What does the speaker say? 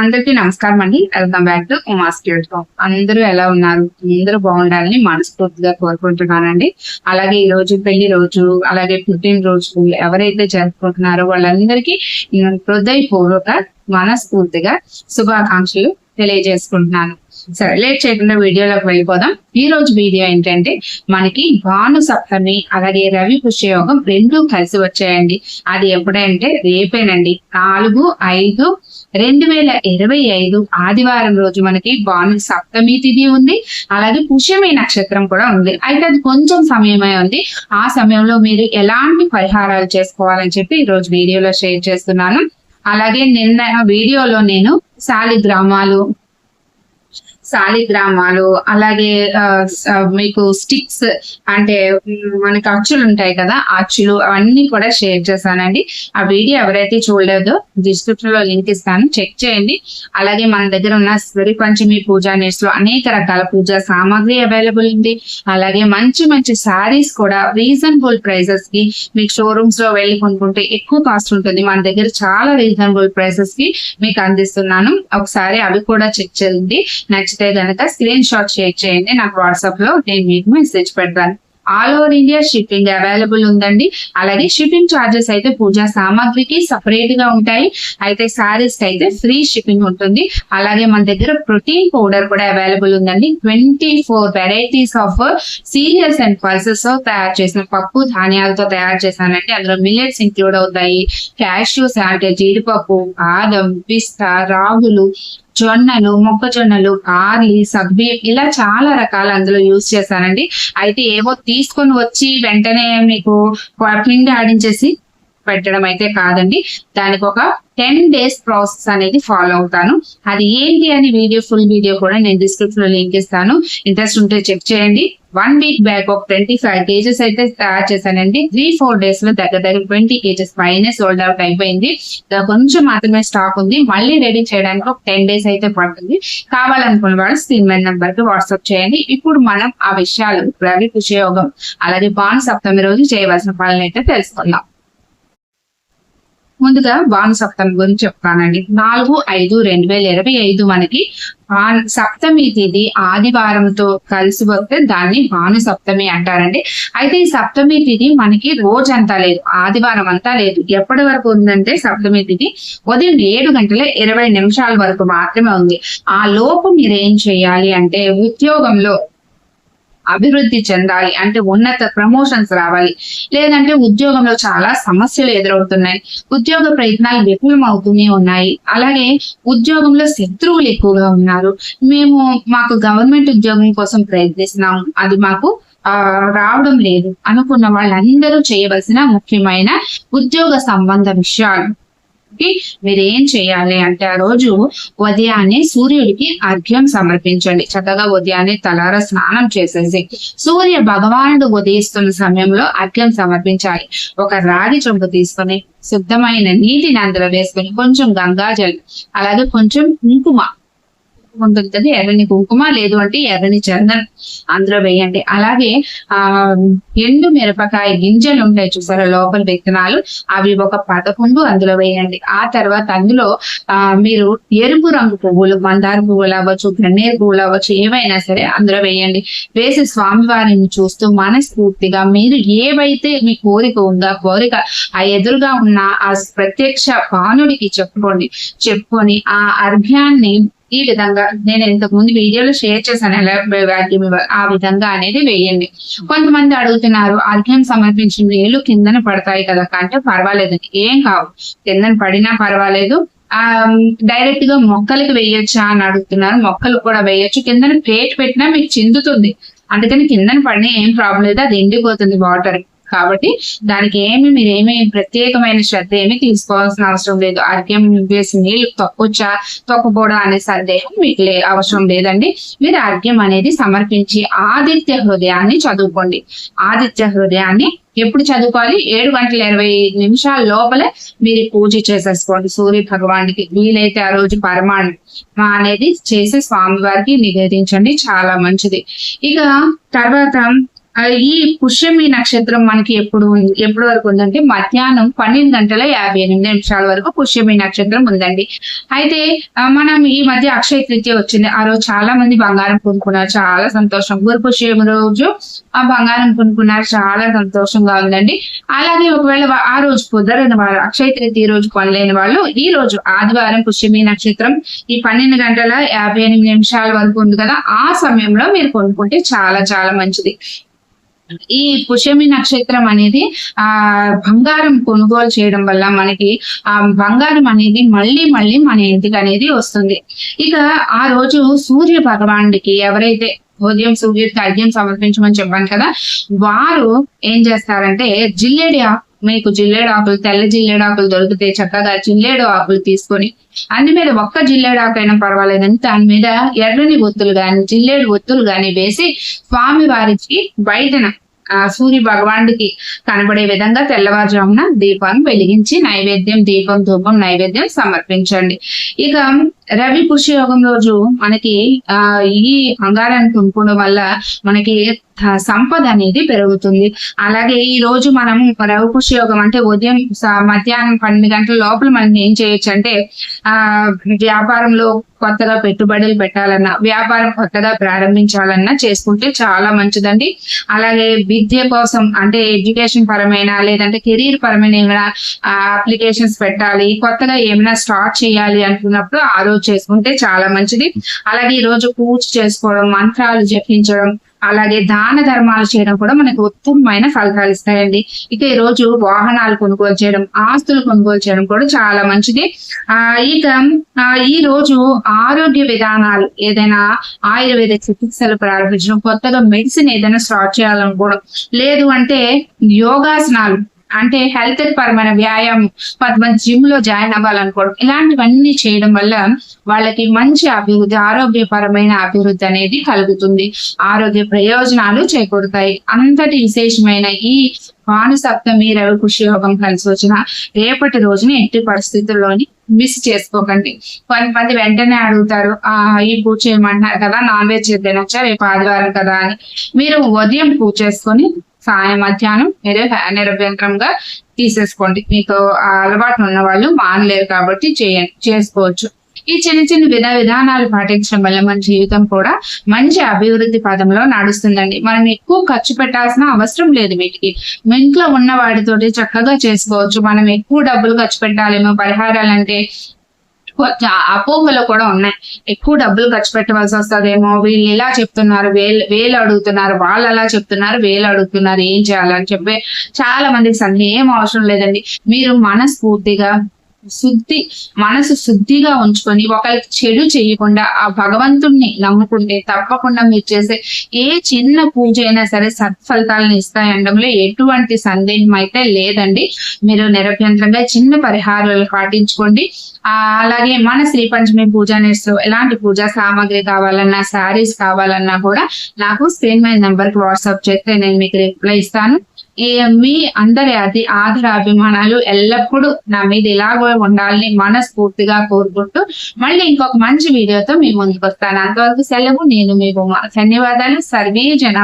అందరికీ నమస్కారం అండి. Welcome back to Uma's talk. అందరూ ఎలా ఉన్నారు? అందరూ బాగుండాలని మనస్ఫూర్తిగా కోరుకుంటున్నానండి. అలాగే ఈ రోజు పెళ్ళి రోజు అలాగే పుట్టినరోజు ఎవరైతే జరుపుకుంటున్నారో వాళ్ళందరికీ హృదయపూర్వక మనస్ఫూర్తిగా శుభాకాంక్షలు తెలియజేసుకుంటున్నాను. సరే లేట్ చేయకుండా వీడియోలోకి వెళ్ళిపోదాం. ఈ రోజు వీడియో ఏంటంటే మనకి భాను సప్తమి అలాగే రవి పుష్యయోగం రెండు కలిసి వచ్చాయండి. అది ఎప్పుడంటే రేపేనండి. నాలుగు ఐదు రెండు వేల ఇరవై ఐదు ఆదివారం రోజు మనకి భాను సప్తమి తిథి ఉంది. అలాగే పుష్యమి నక్షత్రం కూడా ఉంది. అయితే అది కొంచెం సమయమే ఉంది. ఆ సమయంలో మీరు ఎలాంటి పరిహారాలు చేసుకోవాలని చెప్పి ఈ రోజు వీడియోలో షేర్ చేస్తున్నాను. అలాగే నిన్న వీడియోలో నేను శాలిగ్రామాలు శాలిగ్రామాలు అలాగే మీకు స్టిక్స్ అంటే మనకు మనకి అచ్చులు ఉంటాయి కదా అచ్చులు అవన్నీ కూడా షేర్ చేశానండి. ఆ వీడియో ఎవరైతే చూడలేదో డిస్క్రిప్షన్లో లింక్ ఇస్తాను. చెక్ చేయండి. అలాగే మన దగ్గర ఉన్న శ్రీ పంచమి పూజా నెట్స్లో అనేక రకాల పూజా సామాగ్రి అవైలబుల్ ఉంది. అలాగే మంచి మంచి శారీస్ కూడా రీజనబుల్ ప్రైసెస్కి మీకు షోరూమ్స్లో వెళ్ళి కొనుక్కుంటే ఎక్కువ కాస్ట్ ఉంటుంది. మన దగ్గర చాలా రీజనబుల్ ప్రైసెస్కి మీకు అందిస్తున్నాను. ఒకసారి అవి కూడా చెక్ చేయండి. నచ్చితే గనక స్క్రీన్ షాట్ షేర్ చేయండి. నాకు వాట్సాప్లో నేను మీకు మెసేజ్ పెడతాను. All over India shipping available ఉందండి. అలాగే షిప్పింగ్ చార్జెస్ అయితే పూజా సామాగ్రికి సపరేట్గా ఉంటాయి. అయితే సారీస్కి అయితే ఫ్రీ షిప్పింగ్ ఉంటుంది. అలాగే మన దగ్గర ప్రోటీన్ పౌడర్ కూడా అవైలబుల్ ఉందండి. Twenty four varieties of cereals and పల్సెస్తో తయారు చేసిన పప్పు ధాన్యాలతో తయారు చేశానండి. అందులో మిల్లెట్స్ ఇంక్లూడ్ అవుతాయి. క్యాష్యూస్ అంటే జీడిపప్పు ఆదం పిస్తా రాగులు జొన్నలు మొక్కజొన్నలు కార్లీ సబ్బీ ఇలా చాలా రకాల అందులో యూజ్ చేశానండి. అయితే ఏవో తీసుకొని వచ్చి వెంటనే మీకు పిండి ఆడించేసి పెట్టడం అయితే కాదండి. దానికి ఒక టెన్ డేస్ ప్రాసెస్ అనేది ఫాలో అవుతాను. అది ఏంటి అని వీడియో ఫుల్ వీడియో కూడా నేను డిస్క్రిప్షన్లో లింక్ ఇస్తాను. ఇంట్రెస్ట్ ఉంటే చెక్ చేయండి. వన్ వీక్ బ్యాక్ ఒక ట్వంటీ ఫైవ్ కేజెస్ అయితే తయారు చేశానండి. త్రీ ఫోర్ డేస్లో దగ్గర దగ్గర ట్వంటీ కేజెస్ పైన సోల్డ్ అవుట్ అయిపోయింది. కొంచెం మాత్రమే స్టాక్ ఉంది. మళ్ళీ రెడీ చేయడానికి ఒక టెన్ డేస్ అయితే పడుతుంది. కావాలనుకున్న వాళ్ళు స్క్రీన్ మీద నెంబర్కి వాట్సాప్ చేయండి. ఇప్పుడు మనం ఆ విషయాలు రవి కుషయోగం అలాగే బాన్ సప్తమి రోజు చేయవలసిన పనులు అయితే తెలుసుకుందాం. ముందుగా భాను సప్తమి గురించి చెప్తానండి. నాలుగు ఐదు రెండు వేల ఇరవై ఐదు మనకి సప్తమి తిథి ఆదివారంతో కలిసి వస్తే దాన్ని భాను సప్తమి అంటారండి. అయితే ఈ సప్తమి తిథి మనకి రోజంతా లేదు ఆదివారం అంతా లేదు. ఎప్పటి వరకు ఉందంటే సప్తమి తిథి ఉదయం ఏడు గంటల ఇరవై నిమిషాల వరకు మాత్రమే ఉంది. ఆ లోపు మీరు ఏం చేయాలి అంటే ఉద్యోగంలో అభివృద్ధి చెందాలి అంటే ఉన్నత ప్రమోషన్స్ రావాలి. లేదంటే ఉద్యోగంలో చాలా సమస్యలు ఎదురవుతున్నాయి. ఉద్యోగ ప్రయత్నాలు విఫలం అవుతూనే ఉన్నాయి. అలాగే ఉద్యోగంలో శత్రువులు ఎక్కువగా ఉన్నారు. మేము మాకు గవర్నమెంట్ ఉద్యోగం కోసం ప్రయత్నిస్తున్నాం. అది మాకు ఆ రావడం లేదు. అనుకున్న వాళ్ళందరూ చేయవలసిన ముఖ్యమైన ఉద్యోగ సంబంధ విషయాలు. కాబట్టి మీరు ఏం చేయాలి అంటే ఆ రోజు ఉదయాన్నే సూర్యుడికి అర్ఘ్యం సమర్పించండి. చక్కగా ఉదయాన్నే తలార స్నానం చేసేసి సూర్య భగవానుడు ఉదయిస్తున్న సమయంలో అర్ఘ్యం సమర్పించాలి. ఒక రాగి చెంబు తీసుకొని శుద్ధమైన నీటిని అందులో వేసుకొని కొంచెం గంగాజల్ అలాగే కొంచెం కుంకుమ ఉంటుంది ఎర్రని కుంకుమ లేదు అంటే ఎర్రని చందనం అందులో వేయండి. అలాగే ఆ ఎండు మిరపకాయ గింజలు ఉంటాయి చూసారా లోపల విత్తనాలు. అవి ఒక పదకొండు అందులో వేయండి. ఆ తర్వాత అందులో ఆ మీరు ఎరుపు రంగు పువ్వులు మందార పువ్వులు అవ్వచ్చు గన్నేరు పువ్వులు అవ్వచ్చు ఏవైనా సరే అందులో వేయండి. వేసి స్వామివారిని చూస్తూ మనస్ఫూర్తిగా మీరు ఏవైతే మీ కోరిక ఉందో కోరిక ఆ ఎదురుగా ఉన్న ఆ ప్రత్యక్ష పానుడికి చెప్పుకోండి. చెప్పుకొని ఆ అర్ఘ్యాన్ని ఈ విధంగా నేను ఇంతకు ముందు వీడియోలో షేర్ చేశాను ఎలా వాక్యం ఆ విధంగా అనేది వేయండి. కొంతమంది అడుగుతున్నారు అర్ఘ్యం సమర్పించిన నీళ్ళు కిందన పడతాయి కదా అంటే పర్వాలేదు ఏం కావు. కిందన పడినా పర్వాలేదు. ఆ డైరెక్ట్గా మొక్కలకి వేయొచ్చా అని అడుగుతున్నారు మొక్కలు కూడా వేయొచ్చు. కిందన ప్లేట్ పెట్టినా మీకు చిందుతుంది. అందుకని కిందన పడినా ఏం ప్రాబ్లం లేదు అది ఎండిపోతుంది వాటర్ కాబట్టి దానికి ఏమి మీరు ఏమి ప్రత్యేకమైన శ్రద్ధ ఏమి తీసుకోవాల్సిన అవసరం లేదు. అర్ఘ్యం వేసి నీళ్ళు తొక్కొచ్చా తొక్కకూడా అనే సందేహం మీకు లే అవసరం లేదండి. మీరు అర్ఘ్యం అనేది సమర్పించి ఆదిత్య హృదయాన్ని చదువుకోండి. ఆదిత్య హృదయాన్ని ఎప్పుడు చదువుకోవాలి? ఏడు గంటల ఇరవై నిమిషాల లోపలే మీరు పూజ చేసేసుకోండి. సూర్య భగవానికి వీలైతే ఆ రోజు పరమాణం అనేది చేసి స్వామివారికి నివేదించండి. చాలా మంచిది. ఇక తర్వాత ఈ పుష్యమి నక్షత్రం మనకి ఎప్పుడు ఉంది వరకు ఉందంటే మధ్యాహ్నం పన్నెండు గంటల యాభై ఎనిమిది నిమిషాల వరకు పుష్యమి నక్షత్రం ఉందండి. అయితే మనం ఈ మధ్య అక్షయ తృతీయ వచ్చింది. ఆ రోజు చాలా మంది బంగారం కొనుక్కున్నారు. చాలా సంతోషం. గురు పుష్యమి రోజు ఆ బంగారం కొనుక్కున్నారు. చాలా సంతోషంగా ఉందండి. అలాగే ఒకవేళ ఆ రోజు కుదరని వాళ్ళు అక్షయ తృతీయ రోజు కొనలేని వాళ్ళు ఈ రోజు ఆదివారం పుష్యమి నక్షత్రం ఈ పన్నెండు గంటల యాభై ఎనిమిది నిమిషాల వరకు ఉంది కదా ఆ సమయంలో మీరు కొనుక్కుంటే చాలా చాలా మంచిది. ఈ పుష్యమి నక్షత్రం అనేది ఆ బంగారం కొనుగోలు చేయడం వల్ల మనకి ఆ బంగారం అనేది మళ్ళీ మళ్ళీ మన ఇంటికి అనేది వస్తుంది. ఇక ఆ రోజు సూర్య భగవానుడికి ఎవరైతే ఉదయం సూర్యుడికి అర్ఘ్యం సమర్పించమని చెప్పాను కదా వారు ఏం చేస్తారంటే జిల్లేడి ఆకు మీకు జిల్లేడు ఆకులు తెల్ల జిల్లేడు ఆకులు దొరికితే చక్కగా జిల్లేడు ఆకులు తీసుకొని అన్ని మీద ఒక్క జిల్లేడు ఆకైనా పర్వాలేదని దాని మీద ఎర్రని ఒత్తులు గాని జిల్లేడు ఒత్తులు గాని వేసి స్వామి వారికి బయటన ఆ సూర్య భగవానుడికి కనబడే విధంగా తెల్లవారుజామున దీపాన్ని వెలిగించి నైవేద్యం దీపం ధూపం నైవేద్యం సమర్పించండి. ఇక రవి పుష్యయోగం రోజు మనకి ఆ ఈ బంగారాన్ని కొనుక్కోవడం వల్ల మనకి సంపద అనేది పెరుగుతుంది. అలాగే ఈ రోజు మనము రవి యోగం అంటే ఉదయం మధ్యాహ్నం పన్నెండు గంటల లోపల మనం ఏం చేయొచ్చు అంటే ఆ వ్యాపారంలో కొత్తగా పెట్టుబడులు పెట్టాలన్నా వ్యాపారం కొత్తగా ప్రారంభించాలన్నా చేసుకుంటే చాలా మంచిదండి. అలాగే విద్య కోసం అంటే ఎడ్యుకేషన్ పరమైన లేదంటే కెరీర్ పరమైన ఏమైనా అప్లికేషన్స్ పెట్టాలి కొత్తగా ఏమైనా స్టార్ట్ చేయాలి అనుకున్నప్పుడు ఆ రోజు చేసుకుంటే చాలా మంచిది. అలాగే ఈ రోజు పూజ చేసుకోవడం మంత్రాలు జపించడం అలాగే దాన ధర్మాలు చేయడం కూడా మనకు ఉత్తమమైన ఫలితాలు ఇస్తాయండి. ఇక ఈ రోజు వాహనాలు కొనుగోలు చేయడం ఆస్తులు కొనుగోలు చేయడం కూడా చాలా మంచిది. ఆ ఇక ఆ, ఈ రోజు ఆరోగ్య విధానాలు ఏదైనా ఆయుర్వేద చికిత్సలు ప్రారంభించడం కొత్తగా మెడిసిన్ ఏదైనా స్టార్ట్ చేయాలనుకోవడం లేదు అంటే యోగాసనాలు అంటే హెల్త్ పరమైన వ్యాయామం కొంతమంది జిమ్లో జాయిన్ అవ్వాలనుకోవడం ఇలాంటివన్నీ చేయడం వల్ల వాళ్ళకి మంచి అభివృద్ధి ఆరోగ్యపరమైన అభివృద్ధి అనేది కలుగుతుంది. ఆరోగ్య ప్రయోజనాలు చేకూరుతాయి. అంతటి విశేషమైన ఈ భానుసప్తమి రవి పుష్యయోగం కలిసి వచ్చిన రేపటి రోజున ఎట్టి పరిస్థితుల్లోని మిస్ చేసుకోకండి. కొంతమంది వెంటనే అడుగుతారు ఆ ఈ పూజ చేయమంటున్నారు కదా నాన్ వెజ్ తినొచ్చా రేపు ఆదివారం కదా అని. మీరు ఉదయం పూజ చేసుకొని సాయం మధ్యాహ్నం మీరే నిరభ్యంతరంగా తీసేసుకోండి. మీకు అలవాటు ఉన్న వాళ్ళు మానలేరు కాబట్టి చేయండి చేసుకోవచ్చు. ఈ చిన్న చిన్న విధ విధానాలు పాటించడం వల్ల మన జీవితం కూడా మంచి అభివృద్ధి పదంలో నడుస్తుందండి. మనం ఎక్కువ ఖర్చు పెట్టాల్సిన అవసరం లేదు వీటికి. మీ ఇంట్లో ఉన్న వాటితోటి చక్కగా చేసుకోవచ్చు. మనం ఎక్కువ డబ్బులు ఖర్చు పెట్టాలేమో పరిహారాలు అంటే అపోహలు కూడా ఉన్నాయి. ఎక్కువ డబ్బులు ఖర్చు పెట్టవలసి వస్తుందేమో. వీళ్ళు ఇలా చెప్తున్నారు వేలు వేలు అడుగుతున్నారు వాళ్ళు అలా చెప్తున్నారు వేలు అడుగుతున్నారు ఏం చేయాలని చెప్పి చాలా మందికి సందేహం అవసరం లేదండి. మీరు మనస్ఫూర్తిగా శుద్ధి మనసు శుద్ధిగా ఉంచుకొని ఒకరికి చెడు చేయకుండా ఆ భగవంతుణ్ణి నమ్ముకుంటే తప్పకుండా మీరు చేసే ఏ చిన్న పూజ అయినా సరే సత్ఫలితాలను ఇస్తాయనడంలో ఎటువంటి సందేహం అయితే లేదండి. మీరు నిరభ్యంతరంగా చిన్న పరిహారాలు పాటించుకోండి. అలాగే మన శ్రీ పంచమి పూజ నేస్తూ ఎలాంటి పూజా సామాగ్రి కావాలన్నా శారీస్ కావాలన్నా కూడా నాకు స్క్రీన్ మీద నెంబర్కి వాట్సాప్ చేస్తే నేను మీకు రిప్లై ఇస్తాను. మీ అందరి అది ఆదర అభిమానాలు ఎల్లప్పుడూ నా మీద ఇలాగో ఉండాలని మనస్ఫూర్తిగా కోరుకుంటూ మళ్ళీ ఇంకొక మంచి వీడియోతో మీ ముందుకు వస్తాను అంతవరకు సెలవు నేను మీకు ధన్యవాదాలు. సర్వే జన.